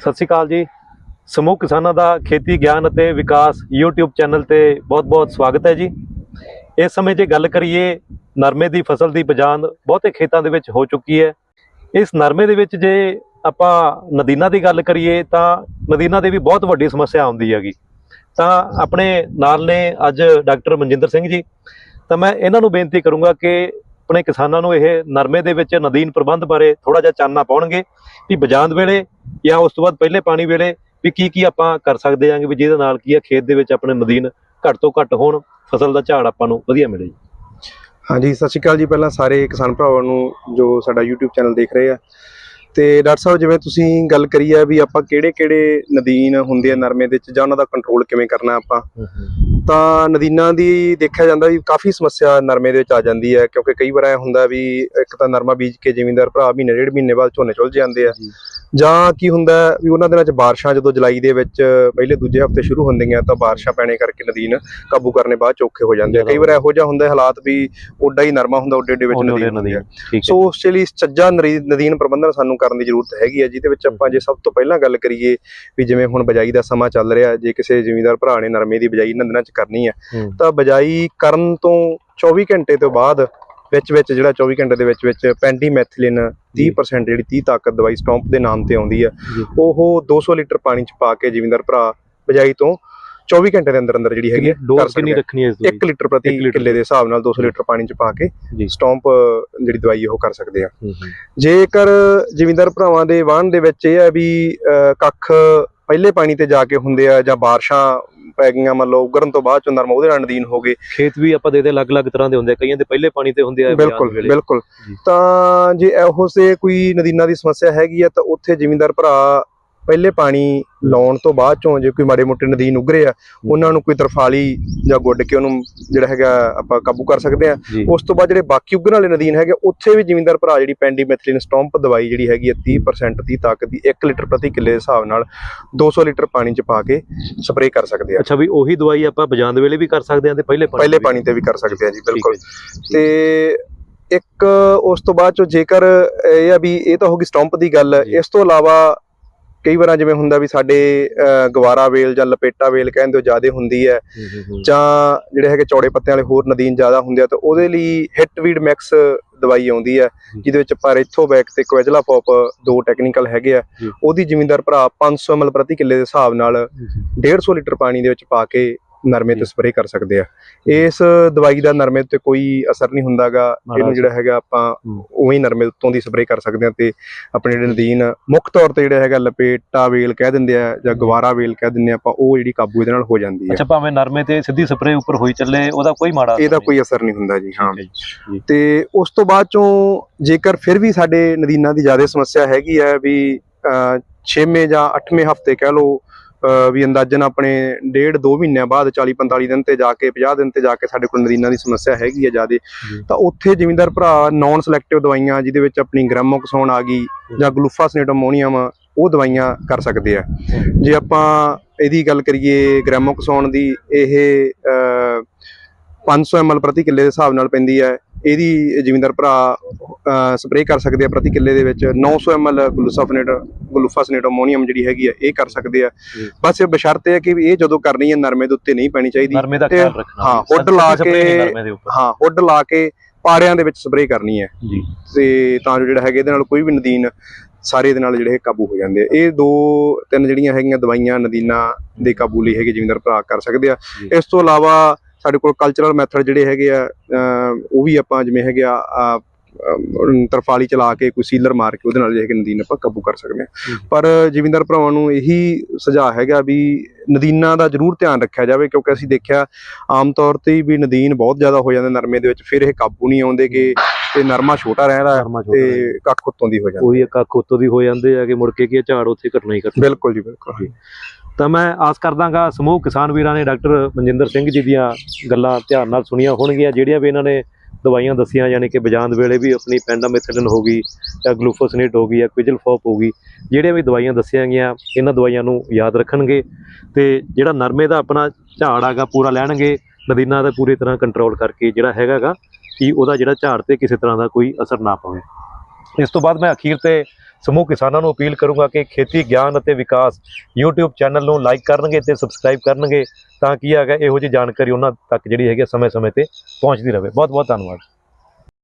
ਸਤਿ ਸ਼੍ਰੀ ਅਕਾਲ ਜੀ। ਸਮੂਹ ਕਿਸਾਨਾਂ ਦਾ ਖੇਤੀ ਗਿਆਨ ਅਤੇ ਵਿਕਾਸ YouTube ਚੈਨਲ ਤੇ ਬਹੁਤ-ਬਹੁਤ ਸਵਾਗਤ ਹੈ ਜੀ। ਇਸ ਸਮੇਂ ਜੇ ਗੱਲ ਕਰੀਏ, ਨਰਮੇ ਦੀ ਫਸਲ ਦੀ ਬਜਾਨ ਬਹੁਤੇ ਖੇਤਾਂ ਦੇ ਵਿੱਚ ਹੋ ਚੁੱਕੀ ਹੈ। ਇਸ ਨਰਮੇ ਦੇ ਵਿੱਚ ਜੇ ਆਪਾਂ ਨਦੀਨਾਂ ਦੀ ਗੱਲ ਕਰੀਏ, ਤਾਂ ਨਦੀਨਾਂ ਦੇ ਵੀ ਬਹੁਤ ਵੱਡੀ ਸਮੱਸਿਆ ਆਉਂਦੀ ਹੈਗੀ। ਤਾਂ ਆਪਣੇ ਨਾਲ ਨੇ ਅੱਜ ਡਾਕਟਰ ਮਨਜਿੰਦਰ ਸਿੰਘ ਜੀ। ਤਾਂ ਮੈਂ ਇਹਨਾਂ ਨੂੰ ਬੇਨਤੀ ਕਰੂੰਗਾ ਕਿ ਆਪਣੇ ਕਿਸਾਨਾਂ ਨੂੰ ਇਹ ਨਰਮੇ ਦੇ ਵਿੱਚ ਨਦੀਨ ਪ੍ਰਬੰਧ ਬਾਰੇ ਥੋੜਾ ਜਿਹਾ ਚਾਨਣਾ ਪਾਉਣਗੇ ਕਿ ਬਜਾਂਦ ਵੇਲੇ ਜਾਂ ਉਸ ਤੋਂ ਬਾਅਦ ਪਹਿਲੇ ਪਾਣੀ ਵੇਲੇ ਵੀ ਕੀ ਕੀ ਆਪਾਂ ਕਰ ਸਕਦੇ ਆਂਗੇ ਵੀ ਜਿਹਦੇ ਨਾਲ ਕੀ ਆ ਖੇਤ ਦੇ ਵਿੱਚ ਆਪਣੇ ਨਦੀਨ ਘੱਟ ਤੋਂ ਘੱਟ ਹੋਣ ਫਸਲ ਦਾ ਝਾੜ ਆਪਾਂ ਨੂੰ ਵਧੀਆ ਮਿਲੇ ਜੀ। ਹਾਂਜੀ ਸਤਿ ਸ਼੍ਰੀ ਅਕਾਲ ਜੀ। ਪਹਿਲਾਂ ਸਾਰੇ ਕਿਸਾਨ ਭਰਾਵਾਂ ਨੂੰ ਜੋ ਸਾਡਾ YouTube ਚੈਨਲ ਦੇਖ ਰਹੇ ਆ। ਤੇ ਡਾਕਟਰ ਸਾਹਿਬ ਜਿਵੇਂ ਤੁਸੀਂ ਗੱਲ ਕਰੀ ਆ ਵੀ ਆਪਾਂ ਕਿਹੜੇ-ਕਿਹੜੇ ਨਦੀਨ ਹੁੰਦੇ ਆ ਨਰਮੇ ਦੇ ਵਿੱਚ ਜਾਂ ਉਹਨਾਂ ਦਾ ਕੰਟਰੋਲ ਕਿਵੇਂ ਕਰਨਾ ਆਪਾਂ ਤਾਂ ਨਦੀਨਾਂ ਦੀ ਦੇਖਿਆ ਜਾਂਦਾ ਵੀ ਕਾਫੀ ਸਮੱਸਿਆ ਨਰਮੇ ਦੇ ਵਿੱਚ ਆ ਜਾਂਦੀ ਹੈ ਕਿਉਂਕਿ ਕਈ ਵਾਰ ਐ ਹੁੰਦਾ ਵੀ ਇੱਕ ਤਾਂ ਨਰਮਾ ਬੀਜ ਕੇ ਜ਼ਿਮੀਂਦਾਰ ਭਰਾ ਮਹੀਨੇ ਡੇਢ ਮਹੀਨੇ ਬਾਅਦ ਝੋਨੇ ਚੁੱਲ ਜਾਂਦੇ ਆ। ਜੀ। ਕੀ ਹੁੰਦਾ ਵੀ ਉਹਨਾਂ ਦਿਨਾਂ 'ਚ ਬਾਰਿਸ਼ਾਂ ਜਦੋਂ ਜੁਲਾਈ ਦੇ ਵਿੱਚ ਪਹਿਲੇ ਦੂਜੇ ਹਫ਼ਤੇ ਸ਼ੁਰੂ ਹੁੰਦੀਆਂ ਤਾਂ ਬਾਰਿਸ਼ਾਂ ਪੈਣੇ ਕਰਕੇ ਨਦੀਨ ਕਾਬੂ ਕਰਨੇ ਬਾਅਦ ਚ ਔਖੇ ਹੋ ਜਾਂਦੇ ਆ ਕਈ ਵਾਰ ਇਹੋ ਜਿਹਾ ਹੁੰਦਾ ਹਾਲਾਤ ਵੀ ਓਡਾ ਹੀ ਨਰਮਾ ਹੁੰਦਾ ਓਡੇ ਓਡੇ ਵਿੱਚ ਨਦੀਨ ਹੁੰਦੀ ਹੈ ਸੋ ਉਸ ਲਈ ਨਰੀ- ਨਦੀਨ ਪ੍ਰਬੰਧਨ ਸਾਨੂੰ ਕਰਨ ਦੀ ਜ਼ਰੂਰਤ ਹੈਗੀ ਹੈ ਜਿਹਦੇ ਵਿੱਚ ਆਪਾਂ ਜੇ ਸਭ ਤੋਂ ਪਹਿਲਾਂ ਗੱਲ ਕਰੀਏ ਵੀ ਜਿਵੇਂ ਹੁਣ ਬਜਾਈ ਦਾ ਸਮਾਂ ਚੱਲ ਰਿਹਾ ਜੇ ਕਿਸੇ ਜ਼ਿਮੀਂਦਾਰ ਭਰਾ ਨੇ ਨਰਮੇ ਦੀ ਬਜਾਈ ਇਹਨਾਂ ਦਿਨਾਂ 'ਚ ਕਰਨੀ ਹੈ। ਤਾਂ ਬਜਾਈ ਕਰਨ ਤੋਂ 24 ਘੰਟੇ ਤੋਂ ਬਾਅਦ ਵਿੱਚ ਵਿੱਚ ਜਿਹੜਾ 24 ਘੰਟੇ ਦੇ ਵਿੱਚ ਵਿੱਚ ਪੈਂਡੀਮੈਥਿਲਿਨ 30% ਜਿਹੜੀ 30 ਤਾਕਤ ਦਵਾਈ ਸਟੌਂਪ ਦੇ ਨਾਮ ਤੇ ਆਉਂਦੀ ਜੀ। ਉਹ 200 ਲੀਟਰ ਪਾਣੀ 'ਚ ਪਾ ਕੇ ਜ਼ਿਮੀਂਦਾਰ ਭਰਾ ਬਜਾਈ ਤੋਂ 24 ਘੰਟੇ ਦੇ ਅੰਦਰ ਅੰਦਰ ਜਿਹੜੀ ਹੈਗੀ ਡੋਜ਼ ਕਿੰਨੀ ਰੱਖਣੀ ਹੈ ਇਸ 1 ਲੀਟਰ ਪ੍ਰਤੀ ਕਿੱਲੇ ਦੇ ਹਿਸਾਬ ਨਾਲ 200 ਲੀਟਰ ਪਾਣੀ 'ਚ ਪਾ ਕੇ। ਸਟੌਂਪ ਜਿਹੜੀ ਦਵਾਈ ਉਹ ਕਰ ਸਕਦੇ ਆ। ਜੇਕਰ ਜ਼ਿਮੀਂਦਾਰ ਭਰਾਵਾਂ ਦੇ ਵਾਹਣ ਦੇ ਵਿੱਚ ਇਹ ਹੈ ਵੀ ਕੱਖ ਪਹਿਲੇ ਪਾਣੀ ਤੇ ਜਾ ਕੇ ਹੁੰਦੇ ਆ ਜਾਂ ਬਾਰਿਸ਼ਾਂ ਪੈ ਗਈਆਂ ਮੰਨ ਲਓ ਉਗਰਨ ਤੋਂ ਬਾਅਦ ਚ ਨਰਮਾ ਉਹਦੇ ਨਾਲ ਨਦੀਨ ਹੋ ਗਏ ਖੇਤ ਵੀ ਆਪਾਂ ਦੇ ਦੇ ਅਲੱਗ-ਅਲੱਗ ਤਰ੍ਹਾਂ ਦੇ ਹੁੰਦੇ ਆ ਕਈਆਂ ਦੇ ਪਹਿਲੇ ਪਾਣੀ ਤੇ ਹੁੰਦੇ ਆ ਬਿਲਕੁਲ। ਬਿਲਕੁਲ। ਤਾਂ ਜੇ ਇਹੋ ਸੇ ਕੋਈ ਨਦੀਨਾਂ ਦੀ ਸਮੱਸਿਆ ਹੈਗੀ ਆ ਤਾਂ ਉੱਥੇ ਜ਼ਿਮੀਂਦਾਰ ਭਰਾ ਪਹਿਲੇ ਪਾਣੀ ਲਾਉਣ ਤੋਂ ਬਾਅਦ ਚੋਂ ਜੇ ਕੋਈ ਮਾੜੇ ਮੋਟੇ ਨਦੀਨ ਉਗਰੇ ਆ ਉਹਨਾਂ ਨੂੰ ਕੋਈ ਤਰਫਾਲੀ ਜਾਂ ਗੁੱਡ ਕੇ ਉਹਨੂੰ ਜਿਹੜਾ ਹੈਗਾ ਆਪਾਂ ਕਾਬੂ ਕਰ ਸਕਦੇ ਆ ਉਸ ਤੋਂ ਬਾਅਦ ਜਿਹੜੇ ਬਾਕੀ ਉਗਣ ਵਾਲੇ ਨਦੀਨ ਹੈਗੇ ਉੱਥੇ ਵੀ ਜ਼ਿਮੀਂਦਾਰ ਭਰਾ ਜਿਹੜੀ ਪੈਂਡੀਮੈਥਲਿਨ ਸਟੌਂਪ ਦਵਾਈ ਜਿਹੜੀ ਹੈਗੀ ਹੈ 30% ਦੀ ਤਾਕਤ ਦੀ 1 ਲੀਟਰ ਪ੍ਰਤੀ ਕਿੱਲੇ ਦੇ ਹਿਸਾਬ ਨਾਲ 200 ਲੀਟਰ ਪਾਣੀ ਚ ਪਾ ਕੇ ਸਪਰੇਅ ਕਰ ਸਕਦੇ ਆ ਅੱਛਾ ਵੀ ਉਹੀ ਦਵਾਈ ਆਪਾਂ ਬਜਾਂਦ ਵੇਲੇ ਵੀ ਕਰ ਸਕਦੇ ਆ ਤੇ ਪਹਿਲੇ ਪਾਣੀ ਪਹਿਲੇ? ਪਾਣੀ ਤੇ ਵੀ ਕਰ ਸਕਦੇ ਆ ਜੀ ਬਿਲਕੁਲ। ਤੇ ਇੱਕ ਉਸ ਤੋਂ ਬਾਅਦ ਚੋਂ ਜੇਕਰ ਇਹ ਆ ਵੀ ਇਹ ਤਾਂ ਹੋ ਗਈ ਸਟੰਪ ਦੀ ਗੱਲ। ਇਸ ਤੋਂ ਇਲਾਵਾ ਕਈ ਵਾਰਾਂ ਜਿਵੇਂ ਹੁੰਦਾ ਵੀ ਸਾਡੇ ਗਵਾਰਾ ਵੇਲ ਜਾਂ ਲਪੇਟਾ ਵੇਲ ਕਹਿੰਦੇ ਉਹ ਜ਼ਿਆਦਾ ਹੁੰਦੀ ਹੈ ਹੂੰ, ਹੂੰ, ਹੂੰ। ਜਾਂ ਜਿਹੜੇ ਹੈਗੇ ਚੌੜੇ ਪੱਤਿਆਂ ਵਾਲੇ ਹੋਰ ਨਦੀਨ ਜ਼ਿਆਦਾ ਹੁੰਦੇ ਆ ਤਾਂ ਉਹਦੇ ਲਈ ਹਿੱਟਵੀਡ ਮਿਕਸ ਦਵਾਈ ਆਉਂਦੀ ਹੈ। ਜਿਹਦੇ ਵਿੱਚ ਪਾਰੇਥੋਬੈਕ ਤੇ ਕੋਐਜਲਾ ਪੌਪ ਦੋ ਟੈਕਨੀਕਲ ਹੈਗੇ ਆ। ਉਹਦੀ ਜ਼ਿਮੀਂਦਾਰ ਭਰਾ 500 ml ਪ੍ਰਤੀ ਕਿੱਲੇ ਦੇ ਹਿਸਾਬ ਨਾਲ 150 ਲੀਟਰ ਪਾਣੀ ਦੇ ਵਿੱਚ ਪਾ ਕੇ ਨਰਮੇ ਤੇ ਜੀ। ਸਪਰੇਅ ਕਰ ਸਕਦੇ ਆ ਇਸ ਦਵਾਈ ਦਾ ਨਰਮੇ ਤੇ ਕੋਈ ਅਸਰ ਨਹੀਂ ਹੁੰਦਾਗਾ ਇਹਨੂੰ। ਜਿਹੜਾ ਹੈਗਾ ਆਪਾਂ। ਉਵੇਂ ਹੀ ਨਰਮੇ ਉੱਤੋਂ ਦੀ ਸਪਰੇਅ ਕਰ ਸਕਦੇ ਆ ਤੇ ਆਪਣੇ ਜਿਹੜੇ ਨਦੀਨ ਮੁੱਖ ਤੌਰ ਤੇ ਜਿਹੜਾ ਹੈਗਾ ਲਪੇਟਾ ਵੇਲ ਕਹਿ ਦਿੰਦੇ ਆ ਜਾਂ ਗਵਾਰਾ ਵੇਲ ਕਹਿ ਦਿੰਦੇ ਆ ਆਪਾਂ ਉਹ ਜਿਹੜੀ ਕਾਬੂ ਇਹਦੇ ਨਾਲ ਹੋ ਜਾਂਦੀ ਹੈ ਅੱਛਾ ਭਾਵੇਂ ਨਰਮੇ ਤੇ ਸਿੱਧੀ ਸਪਰੇਅ ਉੱਪਰ ਹੋਈ ਚੱਲੇ ਉਹਦਾ ਕੋਈ ਮਾੜਾ ਇਹਦਾ। ਕੋਈ ਅਸਰ ਨਹੀਂ ਹੁੰਦਾ ਜੀ ਹਾਂ। ਤੇ ਉਸ ਤੋਂ ਬਾਅਦ ਚੋਂ ਜੇਕਰ ਫਿਰ ਵੀ ਸਾਡੇ ਨਦੀਨਾਂ ਦੀ ਜ਼ਿਆਦਾ ਸਮੱਸਿਆ ਹੈਗੀ ਹੈ ਵੀ 6ਵੇਂ ਜਾਂ 8ਵੇਂ ਹਫ਼ਤੇ ਕਹਿ ਲਓ ਵੀ ਅੰਦਾਜ਼ਨ ਆਪਣੇ ਡੇਢ 2 ਮਹੀਨਿਆਂ ਬਾਅਦ 40 45 ਦਿਨ ਤੇ ਜਾ ਕੇ 50 ਦਿਨ ਤੇ ਜਾ ਕੇ ਸਾਡੇ ਕੋਲ ਨਦੀਨਾਂ ਦੀ ਸਮੱਸਿਆ ਹੈਗੀ ਹੈ ਜ਼ਿਆਦਾ। ਤਾਂ ਉੱਥੇ ਜ਼ਿਮੀਂਦਾਰ ਭਰਾ ਨਾਨ ਸਿਲੈਕਟਿਵ ਦਵਾਈਆਂ ਜਿਹਦੇ ਵਿੱਚ ਆਪਣੀ ਗ੍ਰਾਮੋਕਸੋਨ ਆ ਗਈ ਜਾਂ ਗਲੂਫਾਸਿਨੇਟ ਅਮੋਨੀਅਮ ਉਹ ਦਵਾਈਆਂ ਕਰ ਸਕਦੇ ਆ। ਜੇ ਆਪਾਂ ਇਹਦੀ ਗੱਲ ਕਰੀਏ ਗ੍ਰਾਮੋਕਸੋਨ ਦੀ ਇਹ ਅਹ, 500 ml ਪ੍ਰਤੀ ਕਿੱਲੇ ਦੇ ਹਿਸਾਬ ਨਾਲ ਪੈਂਦੀ ਹੈ। ਇਹਦੀ ਜ਼ਿਮੀਂਦਾਰ ਭਰਾ ਸਪਰੇਅ ਕਰ ਸਕਦੇ ਆ ਪ੍ਰਤੀ ਕਿੱਲੇ ਦੇ ਵਿੱਚ। 900 ml ਗਲੂਸਾਫਨੇਟ ਗਲੂਫਾਸਿਨੇਟ ਅਮੋਨੀਅਮ ਜਿਹੜੀ ਹੈਗੀ ਆ ਇਹ ਕਰ ਸਕਦੇ ਆ। ਬਸ ਇਹ ਬਸ਼ਰਤੇ ਹੈ ਕਿ ਇਹ ਜਦੋਂ ਕਰਨੀ ਹੈ ਨਰਮੇ ਦੇ ਉੱਤੇ ਨਹੀਂ ਪੈਣੀ ਚਾਹੀਦੀ। ਨਰਮੇ ਦਾ ਖਿਆਲ ਰੱਖਣਾ ਹਾਂ, ਹੁੱਡ ਲਾ ਕੇ- ਦੇ ਹਾਂ ਹੁੱਡ ਲਾ ਕੇ ਪਾੜਿਆਂ ਦੇ ਵਿੱਚ ਸਪਰੇਅ ਕਰਨੀ ਹੈ ਜੀ। ਤੇ ਤਾਂ ਜੋ ਜਿਹੜਾ ਹੈਗਾ ਇਹਦੇ ਨਾਲ ਕੋਈ ਵੀ ਨਦੀਨ ਸਾਰੇ ਇਹਦੇ ਨਾਲ ਜਿਹੜੇ ਇਹ ਕਾਬੂ ਹੋ ਜਾਂਦੇ ਆ। ਇਹ ਦੋ ਤਿੰਨ ਜਿਹੜੀਆਂ ਹੈਗੀਆਂ ਦਵਾਈਆਂ ਨਦੀਨਾਂ ਦੇ ਕਾਬੂ ਲਈ ਹੈਗੇ ਜ਼ਿਮੀਂਦਾਰ ਭਰਾ ਕਰ ਸਕਦੇ ਆ। ਇਸ ਤੋਂ ਇਲਾਵਾ ਸਾਡੇ ਕੋਲ ਕਲਚਰਲ ਮੈਥਡ ਜਿਹੜੇ ਹੈਗੇ ਆ ਉਹ ਵੀ ਆਪਾਂ ਜਿਵੇਂ ਹੈਗੇ ਆ ਤਰਫਾਲੀ ਚਲਾ ਕੇ ਕੋਈ ਸੀਲਰ ਮਾਰ ਕੇ ਉਹਦੇ ਨਾਲ ਜਿਹੜੇ ਨਦੀਨ ਆਪਾਂ ਕਾਬੂ ਕਰ ਸਕਦੇ। ਆ ਪਰ ਜ਼ਿਮੀਂਦਾਰ ਭਰਾਵਾਂ ਨੂੰ ਇਹੀ ਸੁਝਾਅ ਹੈਗਾ ਵੀ ਨਦੀਨਾਂ ਦਾ ਜ਼ਰੂਰ ਧਿਆਨ ਰੱਖਿਆ ਜਾਵੇ ਕਿਉਂਕਿ ਅਸੀਂ ਦੇਖਿਆ ਆਮ ਤੌਰ ਤੇ ਹੀ ਵੀ ਨਦੀਨ ਬਹੁਤ ਜ਼ਿਆਦਾ ਹੋ ਜਾਂਦੇ ਨਰਮੇ ਦੇ ਵਿੱਚ ਫਿਰ ਇਹ ਕਾਬੂ ਨਹੀਂ ਆਉਂਦੇ ਕਿ ਤੇ ਨਰਮਾ ਛੋਟਾ ਰਹਿੰਦਾ ਹੈ ਨਰਮਾ ਛੋਟਾ ਤੇ ਕੱਖ ਉੱਤੋਂ ਦੀ ਹੋ ਜਾਂਦਾ ਉਹੀ ਇੱਕ ਅੱਖ ਉੱਤੋਂ ਦੀ ਹੋ ਜਾਂਦੇ ਆ ਕਿ ਮੁੜ ਕੇ ਕੀ ਝਾੜ ਉੱਥੇ ਘਟਣਾ ਹੀ ਘਟਣਾ। ਬਿਲਕੁਲ ਜੀ ਬਿਲਕੁਲ। ਤਾਂ ਮੈਂ ਆਸ ਕਰਦਾਗਾ ਸਮੂਹ ਕਿਸਾਨ ਵੀਰਾਂ ਨੇ ਡਾਕਟਰ ਮਨਜਿੰਦਰ ਸਿੰਘ ਜੀ ਦੀਆਂ ਗੱਲਾਂ ਧਿਆਨ ਨਾਲ ਸੁਣੀਆਂ ਹੋਣਗੀਆਂ ਜਿਹੜੀਆਂ ਵੀ ਇਹਨਾਂ ਨੇ ਦਵਾਈਆਂ ਦੱਸੀਆਂ ਯਾਨੀ ਕਿ ਬਜਾਂਦ ਵੇਲੇ ਵੀ ਆਪਣੀ ਪੈਂਡਾਮਿਥਲਿਨ ਹੋ ਗਈ ਜਾਂ ਗਲੂਫੋਸਨੇਟ ਹੋ ਗਈ ਜਾਂ ਕੁਇਜਲਫੋਪ ਹੋ ਗਈ ਜਿਹੜੀਆਂ ਵੀ ਦਵਾਈਆਂ ਦੱਸੀਆਂ ਗਈਆਂ ਇਹਨਾਂ ਦਵਾਈਆਂ ਨੂੰ ਯਾਦ ਰੱਖਣਗੇ ਤੇ ਜਿਹੜਾ ਨਰਮੇ ਦਾ ਆਪਣਾ ਝਾੜ ਆਗਾ ਪੂਰਾ ਲੈਣਗੇ ਨਦੀਨਾਂ ਦਾ ਪੂਰੀ ਤਰ੍ਹਾਂ ਕੰਟਰੋਲ ਕਰਕੇ ਜਿਹੜਾ ਹੈਗਾਗਾ ਕਿ ਉਹਦਾ ਜਿਹੜਾ ਝਾੜ ਤੇ ਕਿਸੇ ਤਰ੍ਹਾਂ ਦਾ ਕੋਈ ਅਸਰ ਨਾ ਪਵੇ। ਇਸ ਤੋਂ ਬਾਅਦ ਮੈਂ ਅਖੀਰ ਤੇ ਸਮੂਹ ਕਿਸਾਨਾਂ ਨੂੰ ਅਪੀਲ ਕਰੂੰਗਾ ਕਿ ਖੇਤੀ ਗਿਆਨ ਅਤੇ ਵਿਕਾਸ YouTube ਚੈਨਲ ਨੂੰ ਲਾਈਕ ਕਰਨਗੇ ਤੇ ਸਬਸਕ੍ਰਾਈਬ ਕਰਨਗੇ ਤਾਂ ਕੀ ਹੈਗਾ ਇਹੋ ਜਿਹੀ ਜਾਣਕਾਰੀ ਉਹਨਾਂ ਤੱਕ ਜਿਹੜੀ ਹੈਗੀ ਸਮੇਂ-ਸਮੇਂ ਤੇ ਪਹੁੰਚਦੀ ਰਹੇ। ਬਹੁਤ ਬਹੁਤ ਧੰਨਵਾਦ।